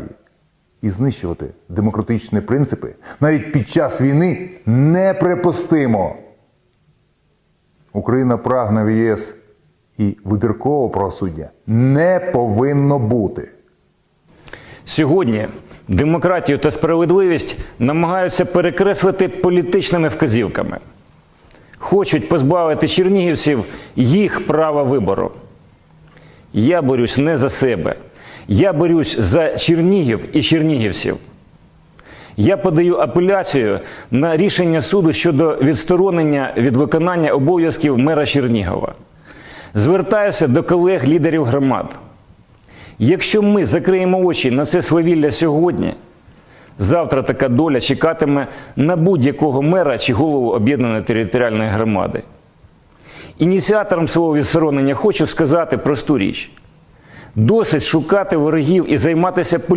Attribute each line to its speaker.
Speaker 1: демократії. І знищувати демократичні принципи навіть під час війни неприпустимо. Україна прагне в ЄС і вибіркового правосуддя не повинно бути.
Speaker 2: Сьогодні демократію та справедливість намагаються перекреслити політичними вказівками. Хочуть позбавити чернігівців їх права вибору. Я борюсь не за себе. Я борюсь за Чернігів і чернігівців. Я подаю апеляцію на рішення суду щодо відсторонення від виконання обов'язків мера Чернігова. Звертаюся до колег лідерів громад. Якщо ми закриємо очі на це свавілля сьогодні, завтра така доля чекатиме на будь-якого мера чи голову об'єднаної територіальної громади. Ініціатором свого відсторонення хочу сказати просту річ: досить шукати ворогів і займатися політикою.